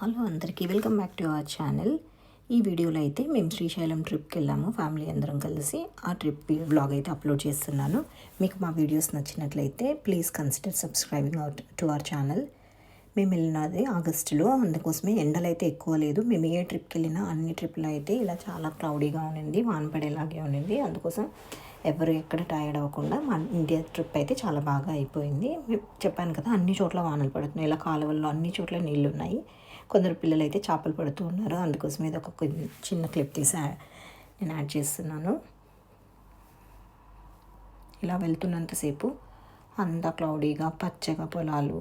Hello అందరికీ welcome back to our channel. ఈ వీడియోలో అయితే మేము శ్రీశైలం ట్రిప్కి వెళ్ళాము. ఫ్యామిలీ అందరం కలిసి ఆ ట్రిప్ బ్లాగ్ అయితే అప్లోడ్ చేస్తున్నాను. మీకు మా వీడియోస్ నచ్చినట్లయితే please consider subscribing out to our channel. మేము వెళ్ళినది ఆగస్టులో అందుకోసమే ఎండలు అయితే ఎక్కువ లేదు. మేము ఏ ట్రిప్కి వెళ్ళినా అన్ని ట్రిప్లో అయితే ఇలా చాలా క్రౌడీగా ఉండింది వాన పడేలాగే ఉండింది. అందుకోసం ఎవరు ఎక్కడ టైర్డ్ అవ్వకుండా మా ఇండియా ట్రిప్ అయితే చాలా బాగా అయిపోయింది. మేము చెప్పాను కదా అన్ని చోట్ల వానలు పడుతున్నాయి. ఇలా కాలువల్లో అన్ని చోట్ల నీళ్ళు ఉన్నాయి కొందరు పిల్లలు అయితే చేపలు పడుతూ ఉన్నారు. అందుకోసం ఇది ఒక చిన్న క్లిప్ తీసి నేను యాడ్ చేస్తున్నాను. ఇలా వెళ్తున్నంతసేపు అంతా క్లౌడీగా పచ్చగా పొలాలు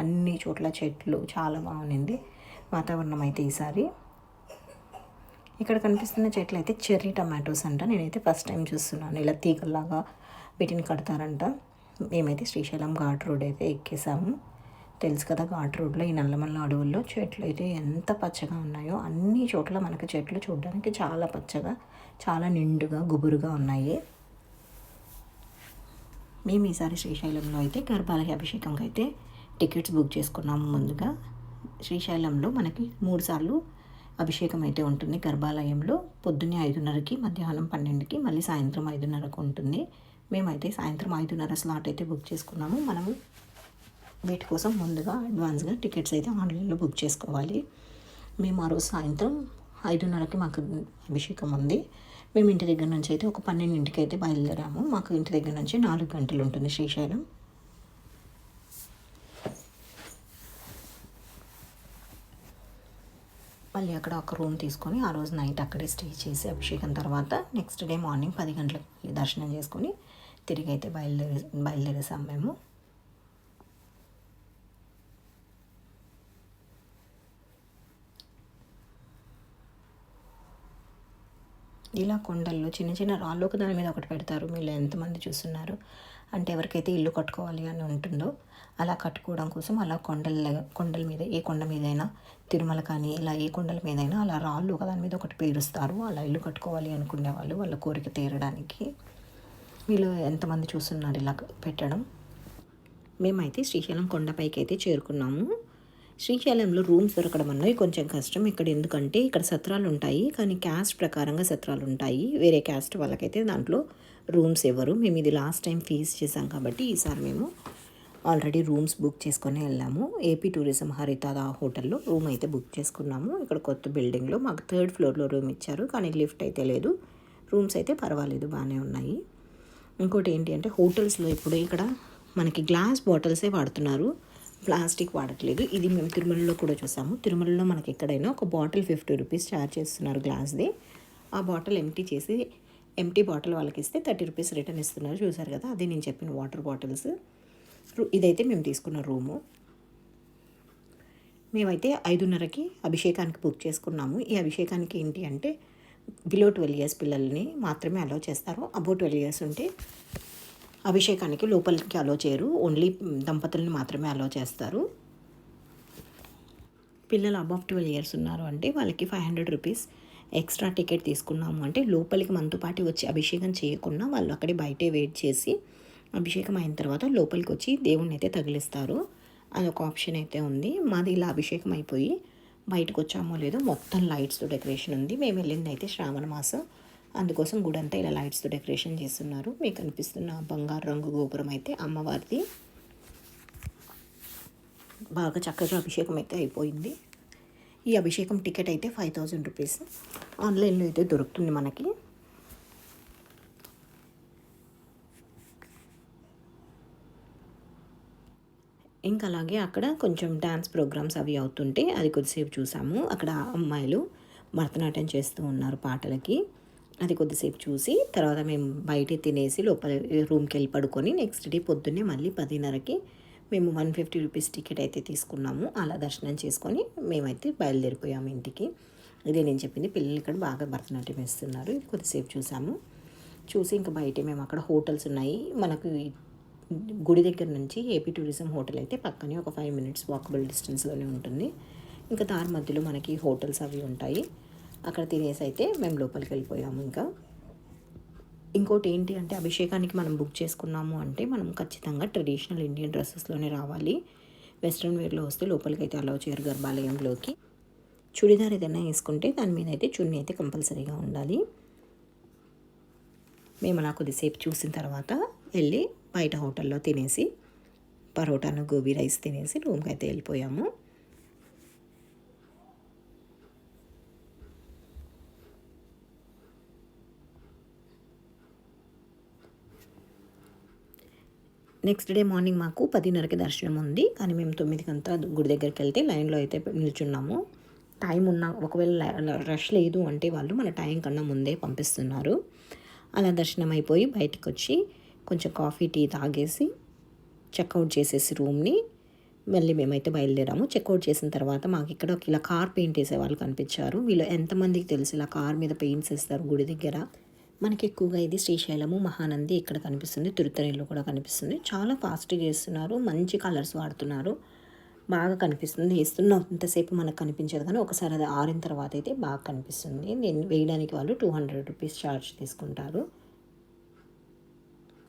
అన్ని చోట్ల చెట్లు చాలా బాగుంది వాతావరణం అయితే ఈసారి. ఇక్కడ కనిపిస్తున్న చెట్లు అయితే చెర్రీ టమాటోస్ అంట. నేనైతే ఫస్ట్ టైం చూస్తున్నాను. ఇలా తీగల్లాగా వీటిని కడతారంట. మేమైతే శ్రీశైలం ఘాట్ రోడ్ అయితే ఎక్కేసాము. తెలుసు కదా ఘాట్ రోడ్లో ఈ నల్లమల్ల అడవుల్లో చెట్లు అయితే ఎంత పచ్చగా ఉన్నాయో. అన్ని చోట్ల మనకు చెట్లు చూడడానికి చాలా పచ్చగా చాలా నిండుగా గుబురుగా ఉన్నాయి. మేము ఈసారి శ్రీశైలంలో అయితే గర్భాలయ అభిషేకంకి అయితే టికెట్స్ బుక్ చేసుకున్నాము ముందుగా. శ్రీశైలంలో మనకి మూడు సార్లు అభిషేకం అయితే ఉంటుంది. గర్భాలయంలో పొద్దున్నే ఐదున్నరకి మధ్యాహ్నం పన్నెండుకి మళ్ళీ సాయంత్రం ఐదున్నరకు ఉంటుంది. మేమైతే సాయంత్రం ఐదున్నర స్లాట్ అయితే బుక్ చేసుకున్నాము. మనము వీటి కోసం ముందుగా అడ్వాన్స్గా టికెట్స్ అయితే ఆన్లైన్లో బుక్ చేసుకోవాలి. మేము ఆ రోజు సాయంత్రం ఐదున్నరకి మాకు అభిషేకం ఉంది. మేము ఇంటి దగ్గర నుంచి అయితే ఒక పన్నెండింటికి అయితే బయలుదేరాము. మాకు ఇంటి దగ్గర నుంచి నాలుగు గంటలు ఉంటుంది శ్రీశైలం. మళ్ళీ అక్కడ ఒక రూమ్ తీసుకొని ఆ రోజు నైట్ అక్కడే స్టే చేసి అభిషేకం తర్వాత నెక్స్ట్ డే మార్నింగ్ పది గంటలకు దర్శనం చేసుకొని తిరిగి అయితే బయలుదేరి బయలుదేరేసాము మేము. ఇలా కొండల్లో చిన్న చిన్న రాళ్ళు ఒక దాని మీద ఒకటి పెడతారు. మీరు ఎంతమంది చూస్తున్నారు? అంటే ఎవరికైతే ఇల్లు కట్టుకోవాలి అని ఉంటుందో అలా కట్టుకోవడం కోసం అలా కొండల కొండల మీద ఏ కొండ మీదైనా తిరుమల కానీ ఇలా ఏ కొండల మీదైనా అలా రాళ్ళు ఒక దాని మీద ఒకటి పేరుస్తారు. అలా ఇల్లు కట్టుకోవాలి అనుకునే వాళ్ళు వాళ్ళ కోరిక తీరడానికి. వీళ్ళు ఎంతమంది చూస్తున్నారు ఇలా పెట్టడం? మేమైతే శ్రీశైలం కొండపైకి అయితే చేరుకున్నాము. శ్రీశైలంలో రూమ్స్ దొరకడం అన్నవి కొంచెం కష్టం. ఇక్కడ ఎందుకంటే ఇక్కడ సత్రాలు ఉంటాయి. కానీ క్యాస్ట్ ప్రకారంగా సత్రాలు ఉంటాయి. వేరే క్యాస్ట్ వాళ్ళకైతే దాంట్లో రూమ్స్ ఇవ్వరు మేము ఇది లాస్ట్ టైం ఫేస్ చేసాం కాబట్టి ఈసారి మేము ఆల్రెడీ రూమ్స్ బుక్ చేసుకొని వెళ్ళాము. ఏపీ టూరిజం హరితాద హోటల్లో రూమ్ అయితే బుక్ చేసుకున్నాము. ఇక్కడ కొత్త బిల్డింగ్లో మాకు థర్డ్ ఫ్లోర్లో రూమ్ ఇచ్చారు. కానీ లిఫ్ట్ అయితే లేదు. రూమ్స్ అయితే పర్వాలేదు బాగానే ఉన్నాయి. ఇంకోటి ఏంటి అంటే హోటల్స్లో ఇప్పుడు ఇక్కడ మనకి గ్లాస్ బాటిల్సే వాడుతున్నారు. ప్లాస్టిక్ వాడట్లేదు. ఇది మేము తిరుమలలో కూడా చూసాము. తిరుమలలో మనకి ఎక్కడైనా ఒక బాటిల్ ఫిఫ్టీ రూపీస్ ఛార్జ్ చేస్తున్నారు గ్లాస్ది. ఆ బాటిల్ ఎంటీ చేసి ఎంటీ బాటిల్ వాళ్ళకి ఇస్తే థర్టీ రూపీస్ రిటర్న్ ఇస్తున్నారు. చూసారు కదా అదే నేను చెప్పిన వాటర్ బాటిల్స్. ఇదైతే మేము తీసుకున్న రూము. మేమైతే ఐదున్నరకి అభిషేకానికి బుక్ చేసుకున్నాము. ఈ అభిషేకానికి ఏంటి అంటే బిలో ట్వెల్వ్ ఇయర్స్ పిల్లల్ని మాత్రమే అలో చేస్తారు. అబో ట్వెల్వ్ ఇయర్స్ ఉంటే అభిషేకానికి లోపలికి అలో చేయరు. ఓన్లీ దంపతుల్ని మాత్రమే అలో చేస్తారు. పిల్లలు అబవ్ ట్వెల్వ్ ఇయర్స్ ఉన్నారు అంటే వాళ్ళకి five hundred rupees extra ticket తీసుకున్నాము అంటే లోపలికి మనతో పాటు వచ్చి అభిషేకం చేయకుండా వాళ్ళు అక్కడే బయటే వెయిట్ చేసి అభిషేకం అయిన తర్వాత లోపలికి వచ్చి దేవుణ్ణి అయితే తగిలిస్తారు. అదొక ఆప్షన్ అయితే ఉంది. మాది ఇలా అభిషేకం అయిపోయి బయటకు వచ్చామో లేదో మొత్తం లైట్స్తో డెకరేషన్ ఉంది. మేము వెళ్ళింది అయితే శ్రావణ మాసం. అందుకోసం గుడి అంతా ఇలా లైట్స్తో డెకరేషన్ చేస్తున్నారు. మీకు కనిపిస్తున్న బంగారు రంగు గోపురం అయితే అమ్మవారిది. బాగా చక్కగా అభిషేకం అయితే అయిపోయింది. ఈ అభిషేకం టికెట్ అయితే ఫైవ్ థౌజండ్ రూపీస్. ఆన్లైన్లో అయితే దొరుకుతుంది మనకి. ఇంకా అలాగే అక్కడ కొంచెం డ్యాన్స్ ప్రోగ్రామ్స్ అవి అవుతుంటే అది కొద్దిసేపు చూసాము. అక్కడ అమ్మాయిలు భరతనాట్యం చేస్తూ ఉన్నారు పాటలకి. అది కొద్దిసేపు చూసి తర్వాత మేము బయట తినేసి లోపల రూమ్కి వెళ్ళి పడుకొని నెక్స్ట్ డే పొద్దున్నే మళ్ళీ పదిన్నరకి మేము వన్ ఫిఫ్టీ రూపీస్ టికెట్ అయితే తీసుకున్నాము. అలా దర్శనం చేసుకొని మేమైతే బయలుదేరిపోయాము ఇంటికి. ఇదే నేను చెప్పింది. పిల్లలు ఇక్కడ బాగా భరతనాట్యం వేస్తున్నారు. కొద్దిసేపు చూసాము. చూసి ఇంకా బయట మేము అక్కడ హోటల్స్ ఉన్నాయి. మనకు గుడి దగ్గర నుంచి ఏపీ టూరిజం హోటల్ అయితే పక్కనే ఒక ఫైవ్ మినిట్స్ వాకబుల్ డిస్టెన్స్లోనే ఉంటుంది. ఇంకా దారి మధ్యలో మనకి హోటల్స్ అవి ఉంటాయి. అక్కడ తినేసి అయితే మేము లోపలికి వెళ్ళిపోయాము ఇంకా. ఇంకోటి ఏంటి అంటే అభిషేకానికి మనం బుక్ చేసుకున్నాము అంటే మనం ఖచ్చితంగా ట్రెడిషనల్ ఇండియన్ డ్రెస్సెస్లోనే రావాలి. వెస్ట్రన్ వేర్లో వస్తే లోపలికి అయితే అలా చేయరు గర్భాలయంలోకి. చుడిదార్ ఏదైనా వేసుకుంటే దాని మీద అయితే చున్నీ అయితే కంపల్సరీగా ఉండాలి. మేము అలా కొద్దిసేపు చూసిన తర్వాత వెళ్ళి బయట హోటల్లో తినేసి పరోటాను గోబీ రైస్ తినేసి రూమ్కి అయితే వెళ్ళిపోయాము. నెక్స్ట్ డే మార్నింగ్ మాకు పదిన్నరకి దర్శనం ఉంది. కానీ మేము తొమ్మిదికంతా గుడి దగ్గరికి వెళ్తే లైన్లో అయితే నిల్చున్నాము. టైం ఉన్న ఒకవేళ రష్ లేదు అంటే వాళ్ళు మన టైం కన్నా ముందే పంపిస్తున్నారు. అలా దర్శనం అయిపోయి బయటకు వచ్చి కొంచెం కాఫీ టీ తాగేసి చెక్అవుట్ చేసేసి రూమ్ని మళ్ళీ మేమైతే బయలుదేరాము. చెక్అవుట్ చేసిన తర్వాత మాకు ఇక్కడ ఒక ఇలా కార్ పెయింట్ వేసే వాళ్ళు కనిపించారు. వీళ్ళు ఎంతమందికి తెలుసు ఇలా కార్ మీద పెయింట్స్ వేస్తారు గుడి దగ్గర? మనకి ఎక్కువగా ఇది శ్రీశైలము మహానంది ఇక్కడ కనిపిస్తుంది తిరుత్తరిలో కూడా కనిపిస్తుంది. చాలా ఫాస్ట్గా వేస్తున్నారు మంచి కలర్స్ వాడుతున్నారు. బాగా కనిపిస్తుంది. వేస్తున్నంతసేపు మనకు కనిపించదు కానీ ఒకసారి అది ఆరిన తర్వాత అయితే బాగా కనిపిస్తుంది. నేను వేయడానికి వాళ్ళు టూ హండ్రెడ్ రూపీస్ ఛార్జ్ తీసుకుంటారు.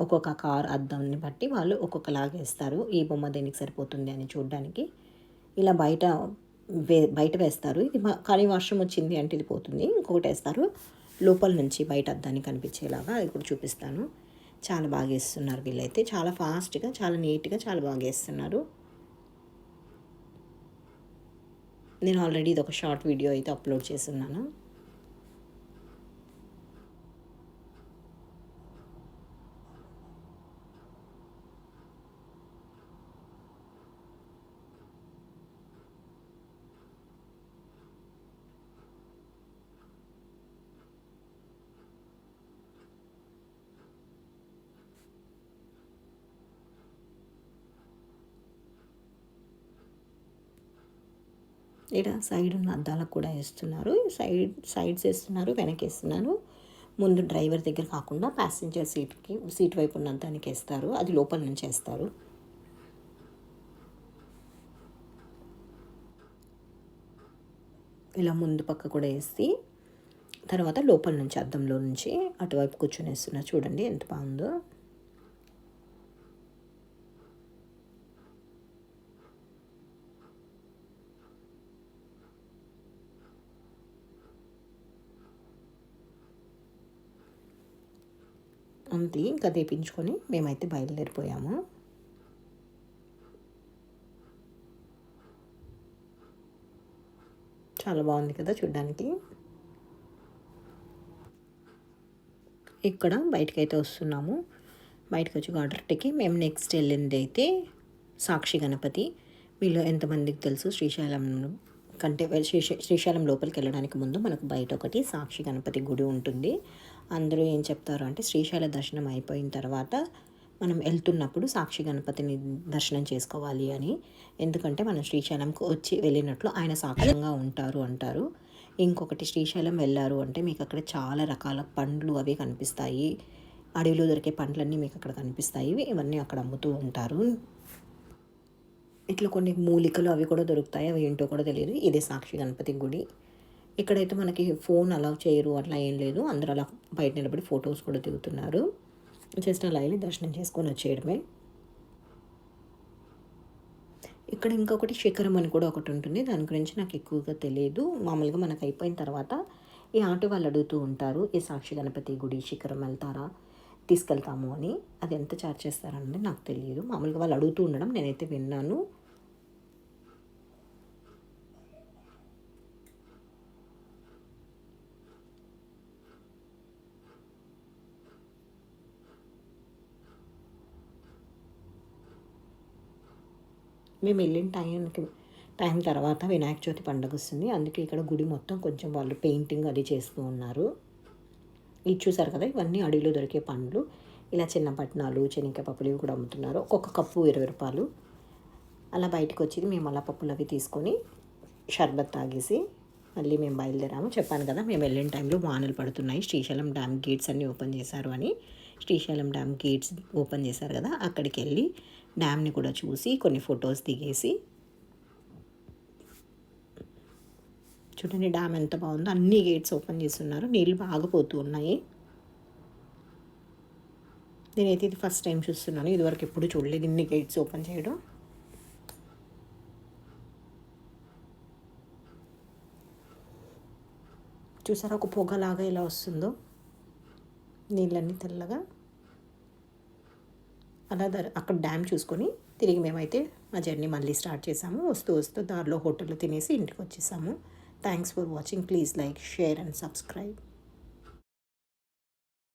ఒక్కొక్క కార్ అద్దంని బట్టి వాళ్ళు ఒక్కొక్కలాగా వేస్తారు. ఈ బొమ్మ దేనికి సరిపోతుంది అని చూడడానికి. ఇలా బయట వే బయట వేస్తారు. ఇది కానీ వర్షం వచ్చింది అంటే ఇది పోతుంది. ఇంకొకటి వేస్తారు. లోపల నుంచి బయట అద్దాన్ని కనిపించేలాగా అది కూడా చూపిస్తాను. చాలా బాగా వేస్తున్నారు వీళ్ళైతే. చాలా ఫాస్ట్గా చాలా నీట్గా చాలా బాగా వేస్తున్నారు. నేను ఆల్రెడీ ఇది ఒక షార్ట్ వీడియో అయితే అప్లోడ్ చేస్తున్నాను. ఇక్కడ సైడ్ ఉన్న అద్దాలకు కూడా వేస్తున్నారు. సైడ్ సైడ్స్ వేస్తున్నారు వెనకేస్తున్నారు వేస్తున్నారు. ముందు డ్రైవర్ దగ్గర కాకుండా ప్యాసింజర్ సీట్కి సీట్ వైపు ఉన్న దానికి వేస్తారు. అది లోపల నుంచి వేస్తారు. ఇలా ముందు పక్క కూడా వేసి తర్వాత లోపల నుంచి అద్దంలో నుంచి అటువైపు కూర్చొని వేస్తున్నారు. చూడండి ఎంత బాగుందో. అంతే ఇంకా తెప్పించుకొని మేమైతే బయలుదేరిపోయాము. చాలా బాగుంది కదా చూడ్డానికి. ఇక్కడ బయటకు అయితే వస్తున్నాము. బయటకు వచ్చి గాడ్రట్టికి మేము నెక్స్ట్ వెళ్ళింది అయితే సాక్షి గణపతి. మీలో ఎంతమందికి తెలుసు? శ్రీశైలం కంటే శ్రీశైలం లోపలికి వెళ్ళడానికి ముందు మనకు బయట ఒకటి సాక్షి గణపతి గుడి ఉంటుంది. అందరూ ఏం చెప్తారు అంటే శ్రీశైల దర్శనం అయిపోయిన తర్వాత మనం వెళ్తున్నప్పుడు సాక్షి గణపతిని దర్శనం చేసుకోవాలి అని. ఎందుకంటే మనం శ్రీశైలంకు వచ్చి వెళ్ళినట్లు ఆయన సాక్ష్యంగా ఉంటారు అంటారు. ఇంకొకటి శ్రీశైలం వెళ్ళారు అంటే మీకు అక్కడ చాలా రకాల పండ్లు అవి కనిపిస్తాయి. అడవిలో దొరికే పండ్లన్నీ మీకు అక్కడ కనిపిస్తాయి. ఇవన్నీ అక్కడ అమ్ముతూ ఉంటారు. ఇట్లా కొన్ని మూలికలు అవి కూడా దొరుకుతాయి? అవి ఏంటో కూడా తెలియదు. ఇదే సాక్షి గణపతి గుడి. ఇక్కడైతే మనకి ఫోన్ అలా చేయరు అట్లా ఏం లేదు. అందరూ అలా బయట నిలబడి ఫొటోస్ కూడా దిగుతున్నారు. జస్ట్ అలా వెళ్ళి దర్శనం చేసుకొని వచ్చేయడమే. ఇక్కడ ఇంకొకటి శిఖరం అని కూడా ఒకటి ఉంటుంది. దాని గురించి నాకు ఎక్కువగా తెలియదు. మామూలుగా మనకు అయిపోయిన తర్వాత ఈ ఆటో వాళ్ళు అడుగుతూ ఉంటారు ఈ సాక్షి గణపతి గుడి శిఖరం వెళ్తారా? తీసుకెళ్తాము అని. అది ఎంత ఛార్జ్ చేస్తారన్నది నాకు తెలియదు. మామూలుగా వాళ్ళు అడుగుతూ ఉండడం నేనైతే విన్నాను. మేము వెళ్ళిన టైంకి టైం తర్వాత వినాయక చవితి పండుగ వస్తుంది. అందుకే ఇక్కడ గుడి మొత్తం కొంచెం వాళ్ళు పెయింటింగ్ అది చేస్తూ ఉన్నారు. ఇది చూసారు కదా ఇవన్నీ అడవిలో దొరికే పండ్లు. ఇలా చిన్న పట్నాలు శనగకాయ పప్పులు ఇవి కూడా అమ్ముతున్నారు. ఒక్కొక్క కప్పు ఇరవై రూపాయలు. అలా బయటకు వచ్చేది మేము అలా పప్పులు అవి తీసుకొని షర్బత్ తాగేసి మళ్ళీ మేము బయలుదేరాము. చెప్పాను కదా మేము వెళ్ళిన టైంలో వానలు పడుతున్నాయి. శ్రీశైలం డ్యామ్ గేట్స్ అన్నీ ఓపెన్ చేశారు అని. శ్రీశైలం డ్యామ్ గేట్స్ ఓపెన్ చేశారు కదా అక్కడికి వెళ్ళి డ్యామ్ని కూడా చూసి కొన్ని ఫొటోస్ దిగేసి చూడండి డ్యామ్ ఎంత బాగుందో. అన్ని గేట్స్ ఓపెన్ చేసి ఉన్నారు నీళ్ళు బాగా పోతూ ఉన్నాయి. నేనైతే ఇది ఫస్ట్ టైం చూస్తున్నాను. ఇదివరకు ఎప్పుడు చూడలేదు ఇన్ని గేట్స్ ఓపెన్ చేయడం. చూసారా ఒక పొగలాగా ఎలా వస్తుందో? నీళ్ళన్నీ తెల్లగా. అలా అక్కడ డ్యామ్ చూసుకొని తిరిగి మేమైతే మా జర్నీ మళ్ళీ స్టార్ట్ చేసాము. వస్తూ వస్తూ దారిలో హోటల్లో తినేసి ఇంటికి వచ్చేసాము. Thanks for watching please like share and subscribe